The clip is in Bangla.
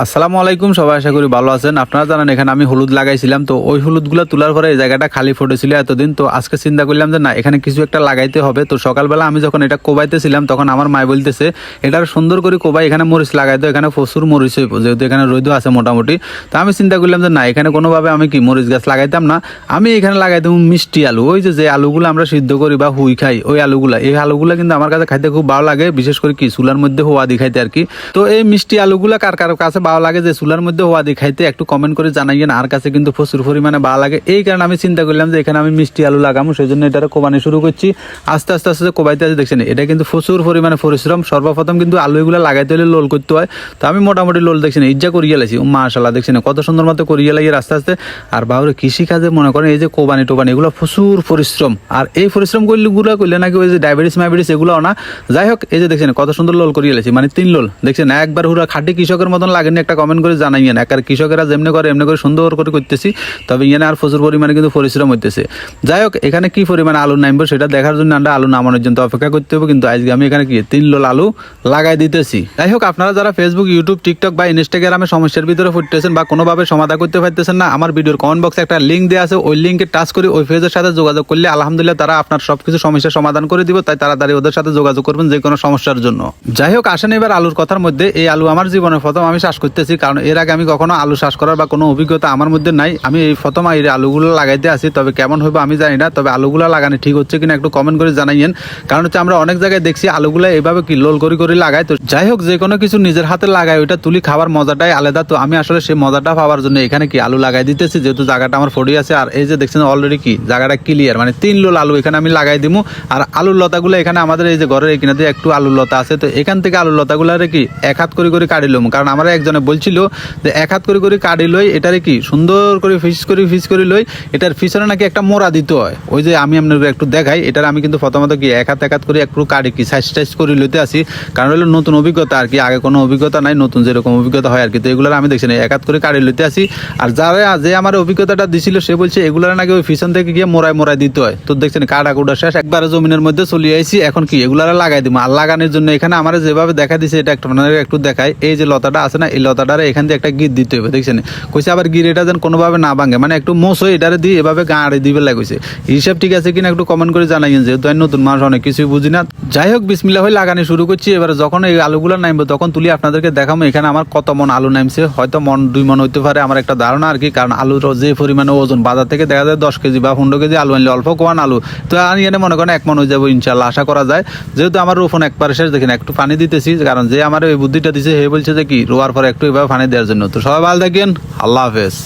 আসসালামু আলাইকুম, সবাই আশা করি ভালো আছেন। আপনারা জানেন, এখানে আমি হলুদ লাগাইছিলাম। তো ওই হলুদগুলো তোলার পরে এই জায়গাটা খালি ফুটেছিল এতদিন। তো আজকে চিন্তা করলাম যে, না, এখানে কিছু একটা লাগাইতে হবে। তো সকালবেলা আমি যখন এটা কোবাইতেছিলাম, তখন আমার মায় বলতেছে, এটার সুন্দর করে কোবাই, এখানে মরিচ লাগাই দাও, এখানে প্রচুর মরিচ হইব, যেহেতু এখানে রোদ আছে মোটামুটি। তো আমি চিন্তা করলাম যে, না, এখানে কোনোভাবে আমি কি মরিচ গাছ লাগাইতাম না? আমি এখানে লাগাই দেবো মিষ্টি আলু। ওই যে যে আলুগুলো আমরা সিদ্ধ করি বা হুই খাই, ওই আলুগুলা। এই আলুগুলা কিন্তু আমার কাছে খাইতে খুব ভালো লাগে, বিশেষ করে কি, চুলার মধ্যে হোয়া দি খাইতে আর কি। তো এই মিষ্টি আলুগুলা কার কার কাছে ভালো লাগে যে চুলার মধ্যে হওয়া দি খাইতে, একটু কমেন্ট করে জানাইয়েন, আর কাছে কিন্তু প্রচুর পরিমাণে ভালো লাগে। এই কারণে আমি চিন্তা করলাম যে এখানে আমি মিষ্টি আলু লাগাবো সেই জন্য এটা কোবানি শুরু করছি। আস্তে আস্তে আস্তে কোবাইতে আছে, দেখছেন? এটা কিন্তু প্রচুর পরিমাণে পরিশ্রম। সর্বপ্রথম কিন্তু আলু এগুলো লাগাইতে হলে লোল করতে হয়। তো আমি মোটামুটি লোল, দেখছেন, ইজ্জা করিয়ে লাইছি। মাশাল্লাহ দেখছেন, কত সুন্দর মতো করিয়ে লাগিয়ে আস্তে আস্তে। আর বাবুরে কৃষি কাজে মনে করেন, এই যে কোবানি টোবানি, এগুলো প্রচুর পরিশ্রম। আর এই পরিশ্রম করলে গুলো করলে নাকি ওই যে ডায়াবেটিস মায়াবেটিস এগুলো না। যাই হোক, এই যে দেখছেন, কত সুন্দর লোল করিয়ে লাইছি। মানে তিন লোল, দেখছেন? একবার হুরা খাটি কৃষকের মতন লাগেনি একটা কমেন্ট করে জানাইয়েন একার কৃষকেরা যেমনি করে, এমনি করে সুন্দর করে করতেছি, তবে ইয়ানে আর প্রচুর পরিমাণে কিন্তু পরিশ্রম হইতেছে। যাই হোক এখানে কি পরিমাণে আলু নামবো সেটা দেখার জন্য আমরা আলু নামানোর জন্য অপেক্ষা করতে হবে কিন্তু আজকে আমি এখানে কি তিন লোল আলু লাগাই দিতেছি। যাই হোক আপনারা যারা ফেসবুক ইউটিউব টিকটক বা ইনস্টাগ্রামে সমস্যার ভিতরে ফুটতেছেন বা কোনোভাবে সমাধান করতে পারতেছেন না, আমার ভিডিওর কমেন্ট বক্সে একটা লিঙ্ক দেওয়া আছে, ওই লিঙ্কে টাচ করে ওই পেজের সাথে যোগাযোগ করলে আলহামদুলিল্লাহ তারা আপনার সবকিছু সমস্যার সমাধান করে দিব, তাই তাড়াতাড়ি ওদের সাথে যোগাযোগ করবেন যে কোনো সমস্যার জন্য। যাই হোক আসেন এবার আলুর কথার মধ্যে। এই আলু আমার জীবনের প্রথম, আমি চাষ করতেছি, কারণ এর আগে আমি কখনো আলু চাষ করার বা কোনো অভিজ্ঞতা আমার মধ্যে নাই। আমি এই প্রথম এই আলুগুলো লাগাইতে আসি তবে কেমন হবে আমি জানি না, তবে আলুগুলো লাগানো ঠিক হচ্ছে কিনা একটু কমেন্ট করে জানাইয়েন। কারণ হচ্ছে আমরা অনেক জায়গায় দেখছি আলুগুলো এইভাবে কি লোল করে করে লাগাই তো যাই হোক, যে কোনো কিছু নিজের হাতে লাগাই ওইটা তুলি খাবার মজাটাই আলাদা। তো আমি আসলে সেই মজাটা পাওয়ার জন্য এখানে কি আলু লাগাই দিতেছি, যেহেতু জায়গাটা আমার ফড়ি আছে। আর এই যে দেখছেন অলরেডি কি, জায়গাটা ক্লিয়ার মানে তিন লোল আলু এখানে আমি লাগাই দিব আর আলুর লতাগুলো এখানে আমাদের এই যে ঘরের এখানে একটু আলুর লতা আছে, তো এখান থেকে আলুর লতাগুলো কি এক হাত করে করে কাটিলাম কারণ আমার একজনে বলছিল যে এক হাত করে করে কাটি লই, এটারে কি সুন্দর করে ফিস করে ফিস করে লই, এটার পিছনে নাকি একটা মোড়া দিতে হয়। ওই যে আমি আপনাদের একটু দেখাই, এটার আমি কিন্তু প্রথমত কি এক হাত এক হাত করে একটু কাটি কি সাইজ টাইজ করে লইতে আসি। কারণ হলো নতুন অভিজ্ঞতা আর কি, আগে কোনো অভিজ্ঞতা নাই, নতুন যেরকম অভিজ্ঞতা হয় আর কি। তো এগুলোর আমি দেখছি না, এক হাত করে কাটি লইতে আসি। আর যারা, যে আমার অভিজ্ঞতাটা দিছিল, সে বলছে এগুলার নাকি ওই পিছন থেকে গিয়ে মোড়ায় মোড়ায় দিতে হয়। তো দেখছেন কাটা কুটা শেষ, একবারে জমিনের মধ্যে চলে আইছি। এখন কি, এগুলারা লাগাই দিব। আর লাগানোর জন্য এখানে আমার যেভাবে দেখা দিছে, এটা একটু একটু দেখাই। এই যে লতাটা আছে না, এই লতাটারে এখান থেকে একটা গিট দিতে হবে দেখছেন? কইছে আবার গির এটা যেন কোনোভাবে না ভাঙে মানে একটু হয়ে এটারে দিয়ে এভাবে গাঁড়ে দিবে লাগছে হিসাব ঠিক আছে কিনা একটু কমেন্ট করে জানাইন যেহেতু নতুন মানুষ, অনেক কিছুই বুঝি না। যাই হোক বিসমিল্লা হয়ে লাগানো শুরু করছি। এবার যখন এই আলুগুলো নামবে, তখন তুলি আপনাদেরকে দেখাবো এখানে আমার কত মন আলু নামছে। হয়তো মন, দুই মন হইতে পারে আমার একটা ধারণা আর কি, কারণ আলুর যে পরিমাণে ওজন, বাজার থেকে দেখা যায় দশ কেজি বা পনেরো কেজি আলু আনলে অল্প কোয়ান আলু। তো আমি এনে মনে করেন এক মন হয়ে যাব ইনশাল্লাহ আশা করা যায়। যেহেতু আমার রোপণ একবারে শেষ, দেখেন একটু পানি দিতেছি, কারণ যে আমার এই বুদ্ধিটা দিছে হে বলছে যে কি, রোয়ার পরে একটু এভাবে পানি দেওয়ার জন্য। তো সবাই ভালো থাকেন। আল্লাহ হাফেজ।